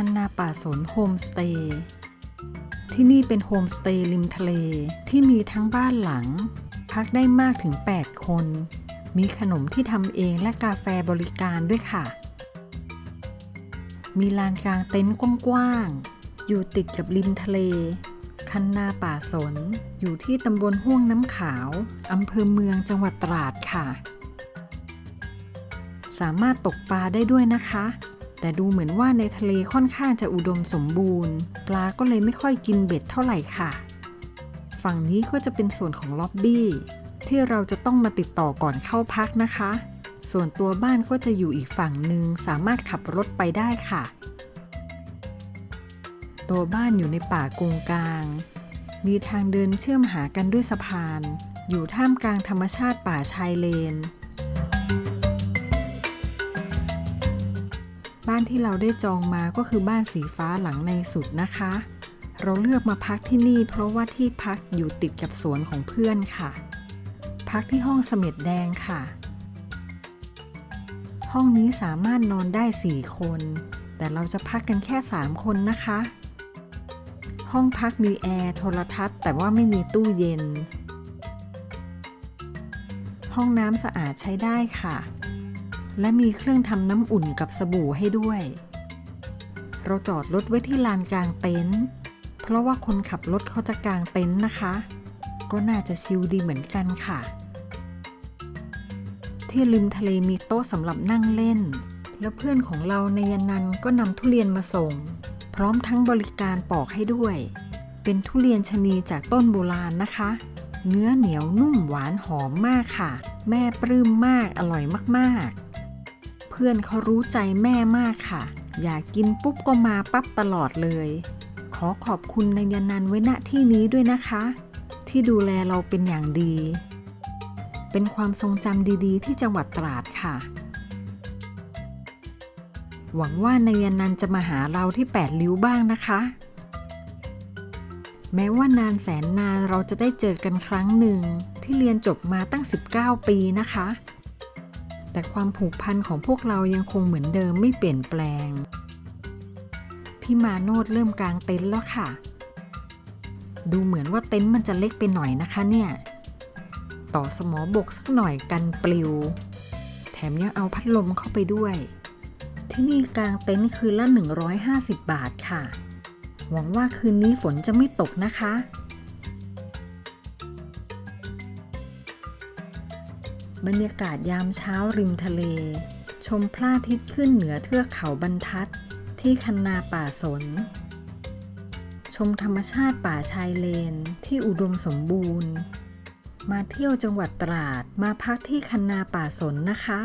คันนาป่าสนโฮมสเตย์ที่นี่เป็นโฮมสเตย์ริมทะเลที่มีทั้งบ้านหลัง พักได้มากถึง 8 คน มีขนมที่ทำเองและกาแฟบริการด้วยค่ะ มีลานกลางเต็นท์กว้างๆ อยู่ติดกับริมทะเล คันนาป่าสน อยู่ที่ตำบลห้วงน้ำขาวอำเภอเมืองจังหวัดตราดค่ะ สามารถตกปลาได้ด้วยนะคะ แต่ดูเหมือนว่าในทะเลค่อนข้างจะอุดมสมบูรณ์ ปลาก็เลยไม่ค่อยกินเบ็ดเท่าไหร่ค่ะ ฝั่งนี้ก็จะเป็นส่วนของล็อบบี้ที่เราจะต้องมาติดต่อก่อนเข้าพักนะคะ ส่วนตัวบ้านก็จะอยู่อีกฝั่งหนึ่งสามารถขับรถไปได้ค่ะ ตัวบ้านอยู่ในป่ากงกลาง มีทางเดินเชื่อมหากันด้วยสะพาน อยู่ท่ามกลางธรรมชาติป่าชายเลน บ้านที่เราได้จองมาก็คือบ้านสีฟ้าหลังในสุดนะคะ เราเลือกมาพักที่นี่เพราะว่าที่พักอยู่ติดกับสวนของเพื่อนค่ะ พักที่ห้องเสม็ดแดงค่ะ ห้องนี้สามารถนอนได้ 4 คน แต่เราจะพักกันแค่ 3 คนนะคะ ห้องพักมีแอร์โทรทัศน์ แต่ว่าไม่มีตู้เย็น ห้องน้ำสะอาดใช้ได้ค่ะ และมีเครื่องทำน้ำอุ่นกับสบู่ให้ด้วย เราจอดรถไว้ที่ลานกลางเต็นท์เพราะว่าคนขับรถเขาจะกลางเต็นท์นะคะ ก็น่าจะชิลดีเหมือนกันค่ะ ที่ริมทะเลมีโต๊ะสำหรับนั่งเล่น แล้วเพื่อนของเราในยันนันก็นำทุเรียนมาส่ง พร้อมทั้งบริการปอกให้ด้วย เป็นทุเรียนชะนีจากต้นโบราณนะคะ เนื้อเหนียวนุ่มหวานหอมมากค่ะ แม่ปลื้มมากอร่อยมากๆ พื่อนเขารู้ใจแม่มากค่ะ อยากกินปุ๊บก็มาปั๊บตลอดเลย ขอขอบคุณนายนันไว้ณที่นี้ด้วยนะคะ ที่ดูแลเราเป็นอย่างดี เป็นความทรงจำดีๆ ที่จังหวัดตราดค่ะ หวังว่านายนันจะมาหาเราที่แปดริ้วบ้างนะคะ แม้ว่านานแสนนานเราจะได้เจอกันครั้งหนึ่งที่เรียนจบมาตั้ง 19 ปีนะคะ แต่ความผูกพันของพวกเรายังคงเหมือนเดิมไม่เปลี่ยนแปลง พี่มาโนดเริ่มกางเต็นท์แล้วค่ะ ดูเหมือนว่าเต็นท์มันจะเล็กไปหน่อยนะคะเนี่ย ต่อสมอบกสักหน่อยกันปลิว แถมยังเอาพัดลมเข้าไปด้วย ที่นี่กางเต็นท์คืนละ 150 บาทค่ะ หวังว่าคืนนี้ฝนจะไม่ตกนะคะ บรรยากาศยามเช้าริมทะเล ชมพระอาทิตย์ขึ้นเหนือเทือกเขาบรรทัด ที่คันนาป่าสน ชมธรรมชาติป่าชายเลนที่อุดมสมบูรณ์ มาเที่ยวจังหวัดตราดมาพักที่คันนาป่าสนนะคะ